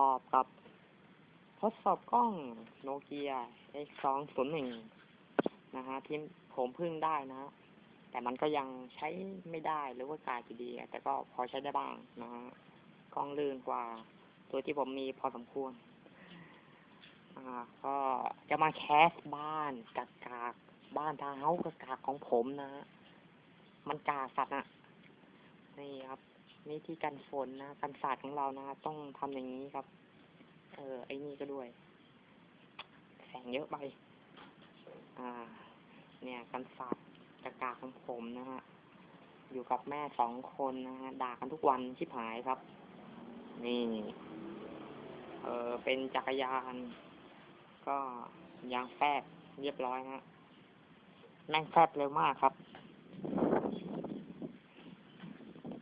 อบกับ ทดสอบกล้องโนเกีย X201 นะฮะที่ผมเพิ่งได้นะฮะแต่มันก็ยังใช้ไม่ได้หรือว่ากายอยู่ดี แต่ก็พอใช้ได้บ้างนะฮะกล้องลื่นกว่า ตัวที่ผมมีพอสมควรอ่าก็จะมาแคสบ้านกากกากบ้านทางเฮากากกากของผมนะฮะมันกาสัตว์อะนี่ครับ นี่ที่กันฝนนะกันศาสตร์ของเรานะต้องทำอย่างนี้ครับ เออไอ้นี่ก็ด้วย แสงเยอะไป อ่า เนี่ยกันศาสตร์กากาของผมนะฮะอยู่กับแม่สองคนนะฮะด่ากันทุกวันชิบหายครับ นี่ เออเป็นจักรยาน ก็ยางแฟบเรียบร้อยฮะแม่งแฟบเร็วมากครับ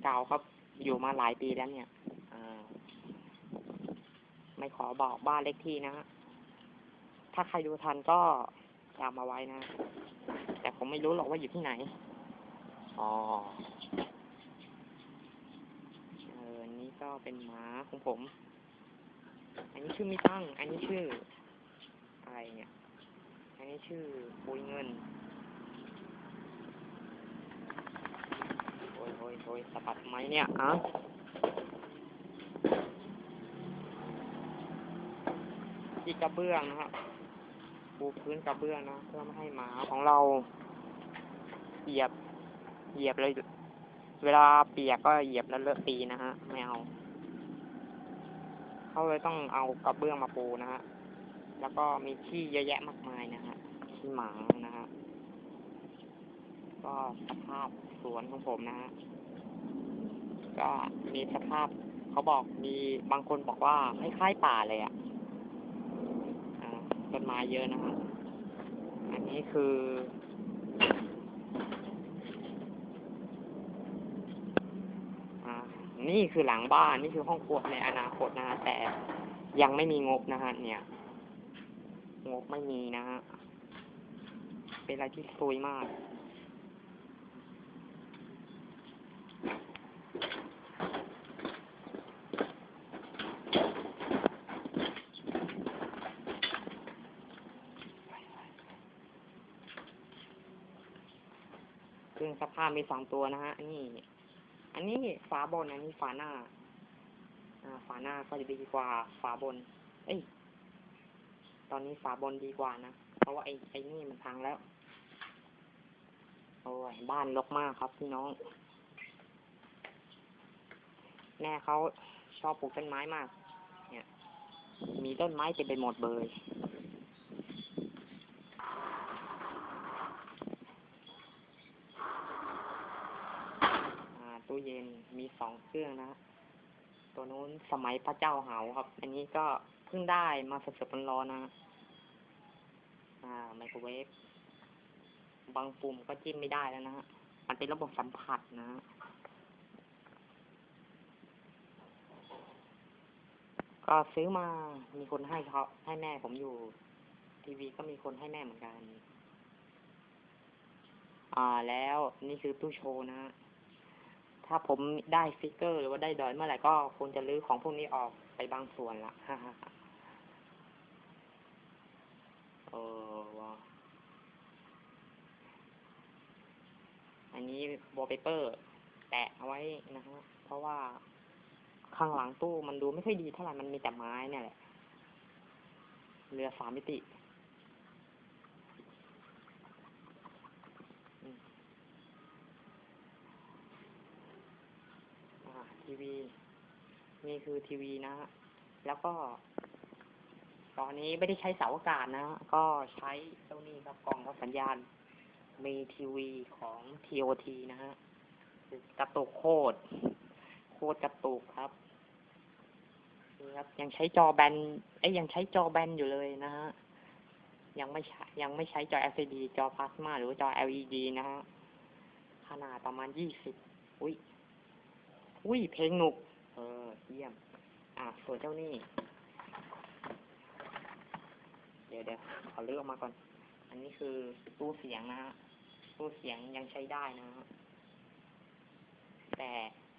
เก่าครับ อยู่มาหลายปีแล้วเนี่ยอ่าไม่ขอบอกบ้านเลขที่นะฮะ ถ้าใครดูทันก็จำมาไว้นะ แต่ผมไม่รู้หรอกว่าอยู่ที่ไหน อ๋อ เออ นี่ก็เป็นหมาของผม อันนี้ชื่อไม่ตั้ง อันนี้ชื่ออะไรเนี่ย อันนี้ชื่อปุยเงิน โอ้ ยโอยโอยสะบัดไหมเนี่ยอะที่กระเบื้องนะครับปูพื้นกระเบื้องนะเพื่อไม่ให้หมาของเราเหยียบ เหยียบเลย เวลาเปียกก็เหยียบแล้วเลอะตีนะฮะไม่เอาเขาเลยต้องเอากระเบื้องมาปูนะฮะ แล้วก็มีขี้เยอะแยะมากมายนะฮะขี้หมานะฮะ ก็สภาพ สวนของผมนะฮะก็มีสภาพเขาบอกมีบางคนบอกว่าคล้ายๆป่าเลยอะ่ะอ่าต้นไม้เยอะนะฮะอันนี้คืออ่านี่คือหลังบ้านนี่คือห้องครัวในอนาคตนะฮะแต่ยังไม่มีงบนะฮะเนี่ย งบไม่มีนะฮะเป็นอะไรที่ซุยมาก เครื่องสภาพมีสองตัวนะฮะอันนี้อันนี้ฝาบนอันนี้ฝาหน้า อ่า ฝาหน้าก็จะดีกว่า ฝาบน เอ้ย ตอนนี้ฝาบนดีกว่านะ เพราะว่าไอ้ไอ้นี่มันพังแล้ว โอ้ย บ้านรกมากครับพี่น้อง แม่เขาชอบปลูกต้นไม้มาก เนี่ย มีต้นไม้เต็มไปหมดเลย อ่า ตู้เย็นมีสองเครื่องนะ ตัวนู้นสมัยพระเจ้าเหาครับ อันนี้ก็เพิ่งได้มาสดๆร้อนๆนะ อ่าไมโครเวฟบางปุ่มก็จิ้มไม่ได้แล้วนะฮะมันเป็นระบบสัมผัสนะฮะก็ซื้อมา มีคนให้เขาให้แม่ผมอยู่ ทีวีก็มีคนให้แม่เหมือนกัน อ่า แล้วนี่คือตู้โชว์นะฮะ ถ้าผมได้ฟิกเกอร์ หรือว่าได้ดอยเมื่อไหร่ก็คงจะรื้อของพวกนี้ออกไปบางส่วนละฮ่าฮ่าเอออันนี้วอลเปเปอร์แปะเอาไว้นะฮะ เพราะว่าข้างหลังตู้มันดูไม่ค่อยดีเท่าไหร่ มันมีแต่ไม้เนี่ยแหละ เรือสามมิติอืมอ่า ทีวี นี่คือทีวีนะฮะแล้วก็ ตอนนี้ไม่ได้ใช้เสาอากาศนะฮะก็ใช้เจ้านี่ครับกล่องรับสัญญาณ มีทีวีของ TOT นะฮะกระตุกโคตรโคตรกระตุกครับนี่ครับ ยังใช้จอแบนเอ้ยยังใช้จอแบนอยู่เลยนะฮะยังไม่ใช้ยังไม่ใช้จอ LCD จอพลาสมาหรือจอ LED นะฮะขนาดประมาณยี่สิบอุ้ย อุ้ยเพลงหนุก เออเยี่ยม อะส่วนเจ้านี่ เดี๋ยวเดี๋ยวขอเลือกออกมาก่อน อันนี้คือตู้เสียงนะฮะ ตู้เสียงยังใช้ได้นะฮะ แต่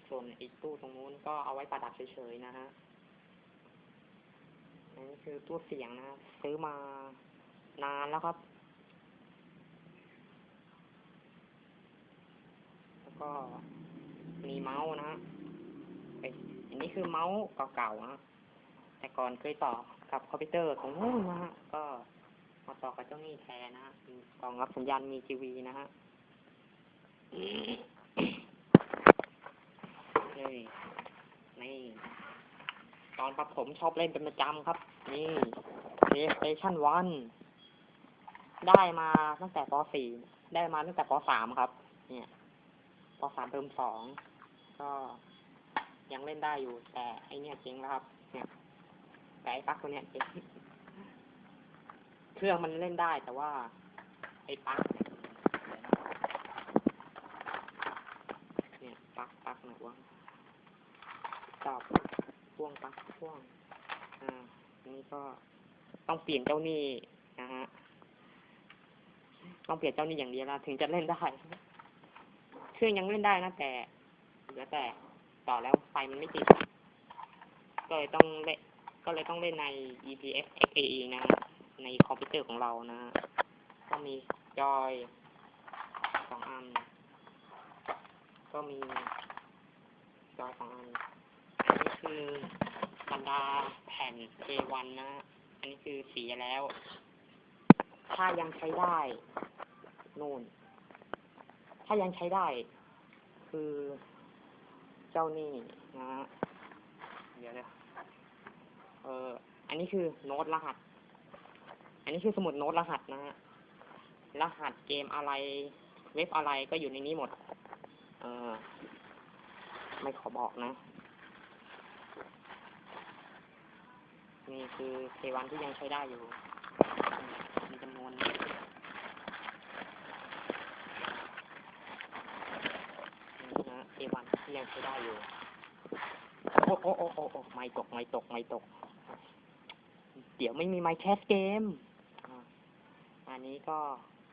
ส่วนอีกตู้ตรงนู้นก็เอาไว้ประดับเฉยๆนะฮะนั่นคือตัวเสียงนะซื้อมานานแล้วครับ แล้วก็ มีเมาส์นะฮะเอ้ยอันนี้คือเมาส์เก่าๆนะแต่ก่อนเคยต่อกับคอมพิวเตอร์ของนู่นนะฮะ ก็มาต่อกับเจ้านี่แทนนะฮะกล่องรับสัญญาณมีทีวีนะฮะนี่นี่ตอนประถมชอบเล่นเป็นประจำครับ นี่ PlayStation 1 ได้มาตั้งแต่ป .4 ได้มาตั้งแต่ป .3 ครับ เนี่ยป .3 เทอมสอง ก็ยังเล่นได้อยู่ แต่ไอเนี่ยเจ๊งแล้วครับ เนี่ยแต่ไอปลั๊กตัวเนี้ยเจ๊งเครื่องมันเล่นได้แต่ว่า ไอปลั๊กเนี่ยเนี่ยปลั๊กปลั๊กหนวะชอบพ่วงปลั๊กพ่วง อ่าอันนี้ก็ต้องเปลี่ยนเจ้าหนี้นะฮะต้องเปลี่ยนเจ้าหนี้อย่างเดียวนะถึงจะเล่นได้ เครื่องยังเล่นได้นะแต่ เหลือแต่ต่อแล้วไฟมันไม่ติด ก็เลยต้องเล่นก็เลยต้องเล่นใน EPS XAE นะ ในคอมพิวเตอร์ของเรานะ ก็มีจอยสองอัน ก็มีจอยสองอัน อันนี้คือบรรดาแผ่น A1 นะฮะอันนี้คือเสียแล้ว ถ้ายังใช้ได้ นู่น ถ้ายังใช้ได้ คือ เจ้านี่นะฮะเดี๋ยวเดี๋ยวเออ อันนี้คือโน้ตรหัส อันนี้คือสมุดโน้ตรหัสนะฮะ รหัสเกมอะไร เว็บอะไรก็อยู่ในนี้หมด เออ ไม่ขอบอกนะ นี่คือเควันที่ยังใช้ได้อยู่ มีจำนวนนี่นะเควันที่ ยังใช้ได้อยู่โอ้โอ้โอ้โอ้โอ้ไม่ตกไม่ตกไม่ตก เดี๋ยวไม่มีไมค์แคสเกมอันนี้ก็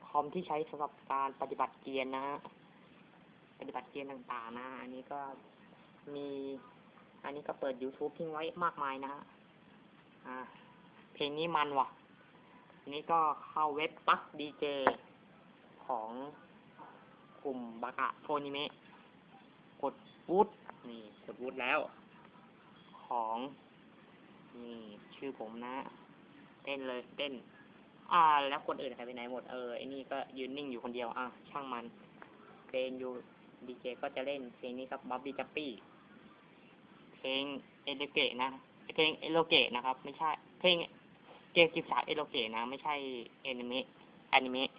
คอมที่ใช้สำหรับการปฏิบัติเกียร์นะฮะปฏิบัติเกียร์ต่างๆนะอันนี้ก็มี อันนี้ก็เปิด YouTube ทิ้งไว้มากมายนะฮะเพลงนี้มันว่ะอันนี้ก็เข้าเว็บปักดีเจของกลุ่มบากะโฟนิเมะกด วูดนี่กดวูดแล้ว ของนี่ชื่อผมนะ เต้นเลยเต้น อ่า แล้วคนอื่นหายไปไหนหมดเออไอ้นี่ก็ยืนนิ่งอยู่คนเดียวอะช่างมันเพลงอยู่ดีเจก็จะเล่นเพลงนี้ครับบ๊อบบี้จัปปี้เพลงเอโลเกะนะเพลงเอโลเกะนะครับ ไม่ใช่ เพลงเกมกิฟต์เอโลเกะนะ ไม่ใช่แอนิเมะแอนิเมะ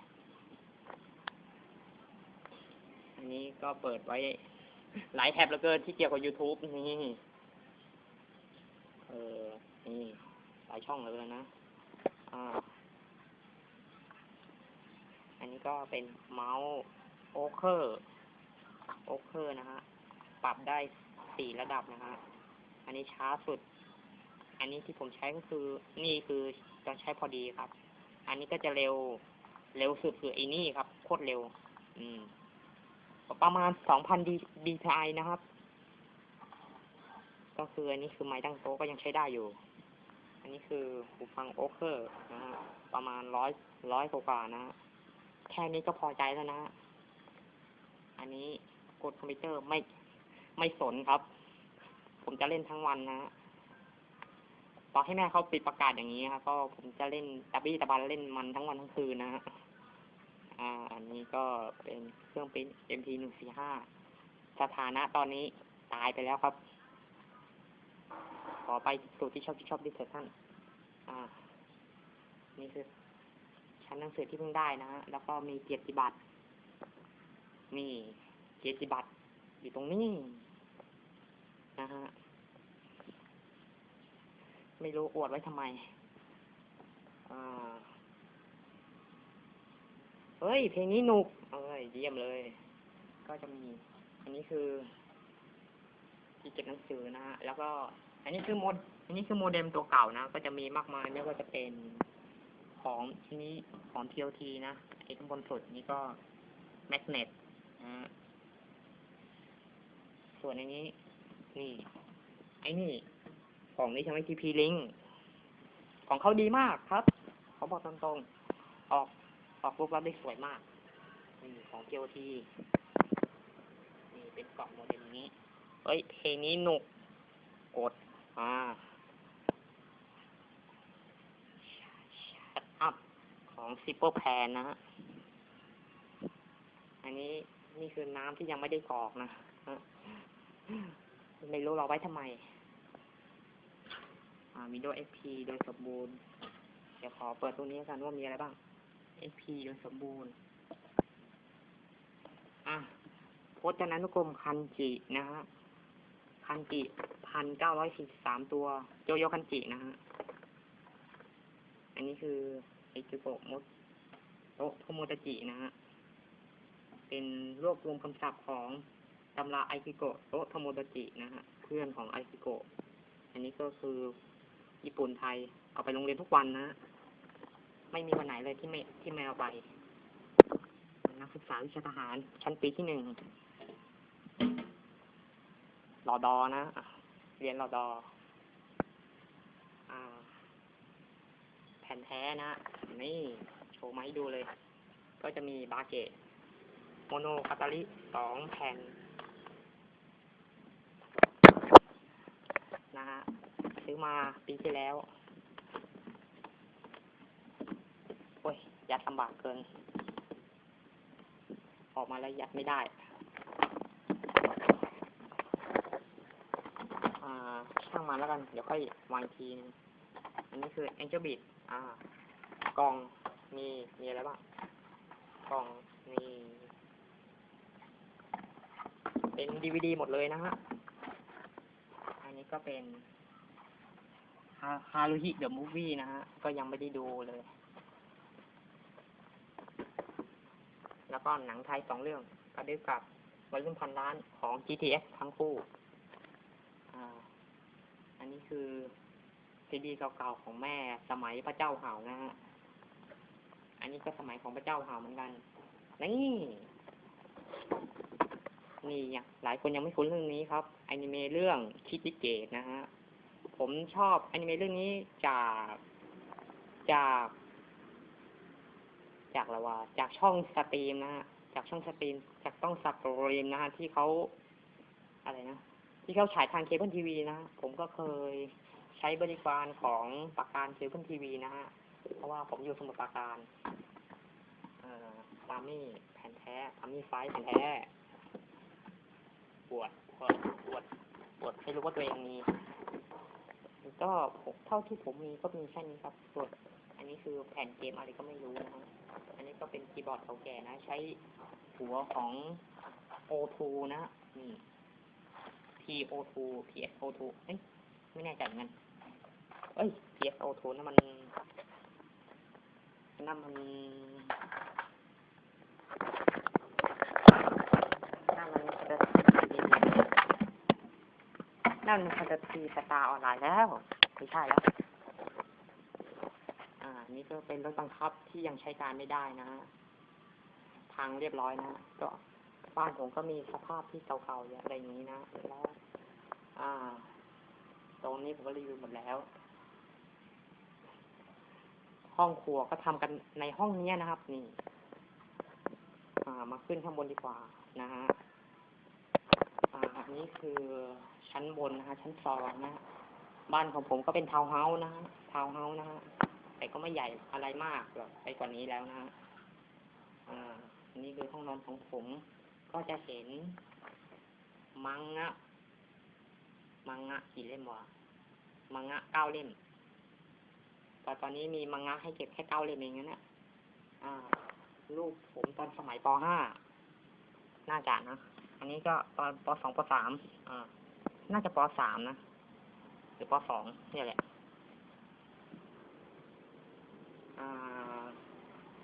อันนี้ก็เปิดไว้ หลายแท็บเหลือเกินที่เกี่ยวกับ YouTube นี่เออนี่หลายช่องเหลยนะอ่าอันนี้ก็เป็นเมาส์โอเคอร์โอเคอร์นะฮะ ปรับได้สี่ระดับนะฮะ อันนี้ช้าสุด อันนี้ที่ผมใช้ก็คือ นี่คือตอนใช้พอดีครับ อันนี้ก็จะเร็ว เร็วสุดคือไอ้นี่ครับ โคตรเร็ว อืม ประมาณสองพันดีดีไนะครับ ก็คืออันนี้คือไม้ตั้งโต๊ะก็ยังใช้ได้อยู่ อันนี้คือหูฟังโอเคอร์นะฮะประมาณร้อยร้อยกว่านะฮะแค่นี้ก็พอใจแล้วนะ อันนี้กดคอมพิวเตอร์ไม่ไม่สนครับ ผมจะเล่นทั้งวันนะฮะต่อให้แม่เขาปิดประกาศอย่างนี้ครับก็ผมจะเล่นตะบี้ตะบันเล่นมันทั้งวันทั้งคืนนะฮะ อ่า อันนี้ก็เป็นเครื่องปิ้น MP หนึ่งสี่ห้าสถานะตอนนี้ตายไปแล้วครับ ขอไปสู่ที่ชอบที่ชอบดิเซอร์ท่านอ่า นี่คือ ชั้นหนังสือที่เพิ่งได้นะฮะ แล้วก็มีเกียรติบัตร นี่เกียรติบัตรอยู่ตรงนี้ นะฮะ ไม่รู้อวดไว้ทำไม อ่า เฮ้ย เพลงนี้หนุกเอ้ยเยี่ยมเลย ก็จะมี อันนี้คือ ที่เก็บหนังสือนะฮะ แล้วก็ อันนี้คือโมด อันนี้คือโมเด็มตัวเก่านะ ก็จะมีมากมาย ไม่ว่าจะเป็นของที่นี้ของ TOT นะไอ้ข้างบนสุดนี้ก็แมกเนตนะส่วนอันนี้ นี่ ไอ้นี่ ของนี้ใช่ไหม TP Link ของเขาดีมากครับ เขาบอกตรงๆ ออก ออกรูปลักษณ์ได้สวยมากนี่ของเกียวทีนี่เป็นกล่องโมเดลนี้เอ้ยเพลงนี้หนุก กด อ่า Shut up ของ Simple Plan นะฮะ อันนี้นี่คือน้ำที่ยังไม่ได้กรอกนะฮะไม่รู้เราไว้ทำไม อ่า Windows XP โดยสมบูรณ์ เดี๋ยวขอเปิดตรงนี้กันว่ามีอะไรบ้าง XP โดยสมบูรณ์ อะพจนานุกรมคันจินะฮะ คันจิพันเก้าร้อยสี่สามตัว โยโยคันจินะฮะ อันนี้คือไอจิโกะมดโตโทโมตจินะฮะ เป็นรวบรวมคำศัพท์ของตำราไอจิโกะโตโทโมตจินะฮะ เพื่อนของไอจิโกะอันนี้ก็คือญี่ปุ่นไทย เอาไปโรงเรียนทุกวันนะฮะ ไม่มีวันไหนเลยที่ไม่ที่ไม่เอาไปนักศึกษาวิชาทหาร ชั้นปีที่หนึ่งรอดอนะเรียนรอดอแผ่นแท้นะ นี่ โชว์มาให้ดูเลย ก็จะมีบาเกตโมโนคาตาลิสองแผ่น นะฮะซื้อมาปีที่แล้ว โอ้ย ยัดลำบากเกิน ออกมาแล้วยัดไม่ได้ อ่า ช่างมันแล้วกัน เดี๋ยวค่อยวางทีนึงอันนี้คือ Angel Beat อ่า กล่อง มี มีอะไรบ้าง กล่องมีเป็นดีวดีหมดเลยนะฮะ อันนี้ก็เป็นฮารุฮิเดอะมูฟวี่นะฮะ ก็ยังไม่ได้ดูเลย แล้วก็หนังไทยสองเรื่องกระดึบกับวัยรุ่นพันล้านของ GTS ทั้งคู่อันนี้คือซีดีเก่าๆของแม่สมัยพระเจ้าเห่านะฮะ อันนี้ก็สมัยของพระเจ้าเห่าเหมือนกัน นี่ นี่หลายคนยังไม่คุ้นเรื่องนี้ครับอนิเมะเรื่องคิดิเกตนะฮะ ผมชอบอนิเมะเรื่องนี้จากจาก จากอะไรวะจากช่องสตรีมนะฮะจากช่องสตรีม จากต้องสตรีมนะฮะที่เขาอะไรนะที่เขาฉายทางเคเบิลทีวีนะผมก็เคยใช้บริการของปากการเคเบิลทีวีนะฮะเพราะว่าผมอยู่สมุทรปราการเอ่อปามี่แผ่นแท้ปามี่ไฟล์แผ่นแท้ปวดปวดปวดปวดไม่รู้ว่าตัวเองมีก็ผมเท่าที่ผมมีก็มีแค่นี้ครับส่วนอันนี้คือแผ่นเกมอะไรก็ไม่รู้นะฮะ อันนี้ก็เป็นคีย์บอร์ดเก่าแก่นะ ใช้หัวของ O2 นะ นี่ PO2 PSO2 เอ้ย ไม่แน่ใจเหมือนกัน เอ้ย PSO2 นั่นมันนั่นมันนั่นมันจะนั่นมันจะทีสตาร์ออนไลน์แล้วไม่ใช่แล้ว นี่ก็เป็นรถบังคับที่ยังใช้การไม่ได้นะพังเรียบร้อยนะ ก็บ้านผมก็มีสภาพที่เก่าๆอย่างอะไรอย่างนี้นะแล้วอ่า ตรงนี้ผมก็รีวิวหมดแล้ว ห้องครัวก็ทำกันในห้องเนี้ยนะครับ นี่ อ่า มาขึ้นข้างบนดีกว่านะฮะอ่าอันนี้คือชั้นบนนะฮะชั้นสองนะ บ้านของผมก็เป็นทาวน์เฮาส์นะฮะทาวน์เฮาส์นะฮะ แต่ก็ไม่ใหญ่อะไรมากหรอกไปกว่านี้แล้วนะอ่านนี้คือห้องนอนของผม ก็จะเห็น มังงะ มังงะกี่เล่มวะมังงะเก้าเล่มแต่ตอนนี้มีมังงะให้เก็บแค่เก้าเล่มเองนะเนี่ยอ่าลูกผมตอนสมัยปห้าน่าจะนะ อันนี้ก็ตอนปสองปสามอ่า น่าจะปสามนะ หรือปสองเนี่ยแหละ อ่า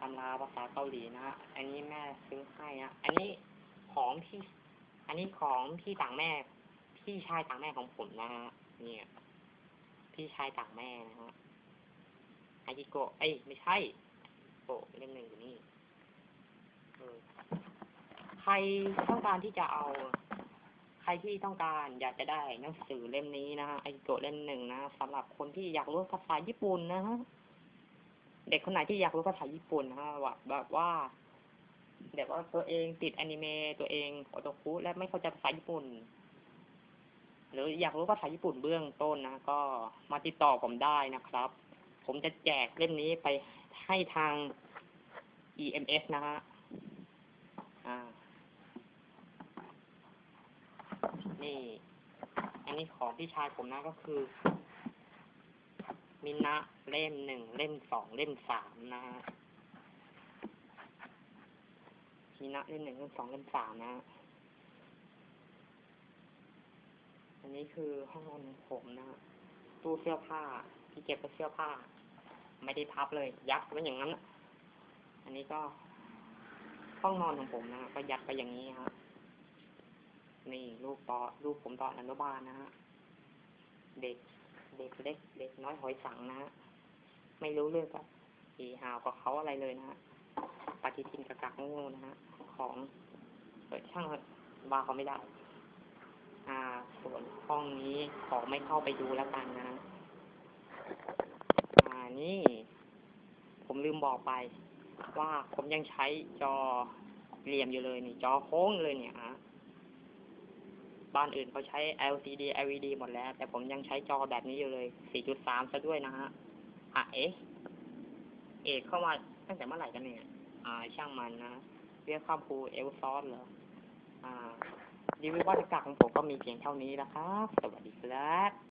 ตำราภาษาเกาหลีนะฮะ อันนี้แม่ซื้อให้นะอันนี้ของพี่ อันนี้ของพี่ต่างแม่ พี่ชายต่างแม่ของผมนะฮะ เนี่ย พี่ชายต่างแม่นะฮะ อากิโกะ เอ้ยไม่ใช่โกะเล่มหนึ่งอยู่นี่ใครต้องการที่จะเอา ใครรที่ต้องการอยากจะได้หนังสือเล่มนี้นะฮะไอโกะเล่มหนึ่งนะสำหรับคนที่อยากรู้ภาษาญี่ปุ่นนะฮะ เด็กคนไหนที่อยากรู้ภาษาญี่ปุ่นนะฮะว่าแบบว่าแบบว่าตัวเองติดอนิเมะตัวเองโอโตคุและไม่เข้าใจภาษาญี่ปุ่น หรืออยากรู้ภาษาญี่ปุ่นเบื้องต้นนะก็มาติดต่อผมได้นะครับ ผมจะแจกเล่มนี้ไปให้ทาง EMS นะฮะอ่า นี่ อันนี้ของพี่ชายผมนะก็คือ มินะเล่มหนึ่งเล่มสองเล่มสามนะฮะมินะเล่มหนึ่งเล่มสองเล่มสามนะฮะอันนี้คือห้องนอนของผมนะฮะตู้เสื้อผ้าที่เก็บไว้เสื้อผ้า ไม่ได้พับเลย ยัดไว้อย่างนั้นนะอันนี้ก็ห้องนอนของผมนะฮะก็ยัดไปอย่างนี้ฮะนี่รูปปอรูปผมตอนอนุบาลนะฮะเด็ก เด็กเล็ก เด็กน้อยหอยสังนะฮะไม่รู้เรื่องกับอีหาวกับเขาอะไรเลยนะฮะปฏิทินกระกักงูนะฮะของเปิดช่างเถอะว่าเขาไม่ได้ อ่า ส่วนห้องนี้ขอไม่เข้าไปดูแล้วกันนะ อ่านี่ ผมลืมบอกไป ว่าผมยังใช้จอเหลี่ยมอยู่เลยนี่ จอโค้งเลยเนี่ยฮะ บ้านอื่นเขาใช้ LCD LED หมดแล้ว แต่ผมยังใช้จอแบบนี้อยู่เลย 4.3 ซะด้วยนะฮะ อะ เอ๊ะ เอกเข้ามาตั้งแต่เมื่อไหร่กันเนี่ย อ่า ช่างมันนะเรียกข้ามครูเอลซอสเหรอ อ่ารีวิววัตกรรมของผมก็มีเพียงเท่านี้นะครับ สวัสดีครับ